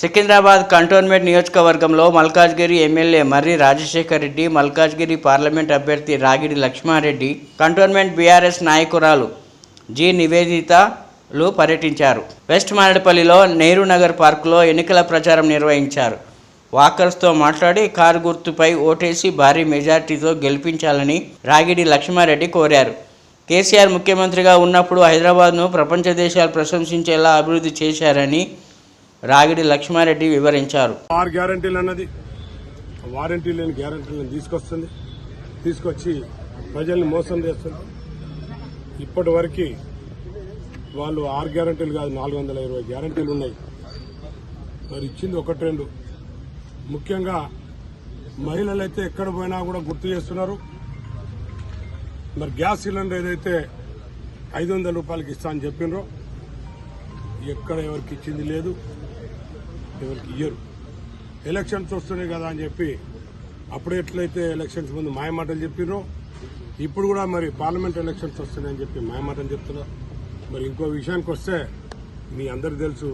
Secunderabad cantonment నియోజకవర్గంలో Malkajgiri MLA Marri Rajasekhar Reddy Malkajgiri parliament అభ్యర్థి Ragidi Laxma Reddy cantonment BRS నాయకురాలు జి నివేదితలు పర్యటించారు. వెస్ట్ మారేడుపల్లిలో నెహ్రూ నగర్ పార్కులో ఎన్నికల ప్రచారం నిర్వహించారు. వాకర్స్తో మాట్లాడి కారు గుర్తుపై ఓటేసి భారీ మెజార్టీతో గెలిపించాలని రాగిడి లక్ష్మారెడ్డి కోరారు. కేసీఆర్ ముఖ్యమంత్రిగా ఉన్నప్పుడు హైదరాబాద్ను ప్రపంచ దేశాలు ప్రశంసించేలా అభివృద్ధి చేశారని రాగిడి లక్ష్మారెడ్డి వివరించారు. ఆరు గ్యారంటీలు అన్నది వారంటీ లేని గ్యారంటీలను తీసుకొస్తుంది. తీసుకొచ్చి ప్రజల్ని మోసం చేస్తుంది. ఇప్పటి వరకు వాళ్ళు ఆరు గ్యారంటీలు కాదు నాలుగు వందల ఇరవై గ్యారంటీలు ఉన్నాయి. మరి ఇచ్చింది ఒకటి రెండు. ముఖ్యంగా మహిళలు అయితే ఎక్కడ పోయినా కూడా గుర్తు చేస్తున్నారు. మరి గ్యాస్ సిలిండర్ ఏదైతే ఐదు వందల రూపాయలకి ఇస్తా అని చెప్పినరో ఎక్కడ ఎవరికి ఇచ్చింది లేదు. ఎవరికి ఇయ్యరు. ఎలక్షన్స్ వస్తున్నాయి కదా అని చెప్పి అప్పుడు ఎట్లయితే ఎలక్షన్స్ ముందు మాయమాటలు చెప్పినో ఇప్పుడు కూడా మరి పార్లమెంట్ ఎలక్షన్స్ వస్తున్నాయని చెప్పి మాయమాటలు చెప్తున్నారు. మరి ఇంకో విషయానికి వస్తే మీ అందరికి తెలుసు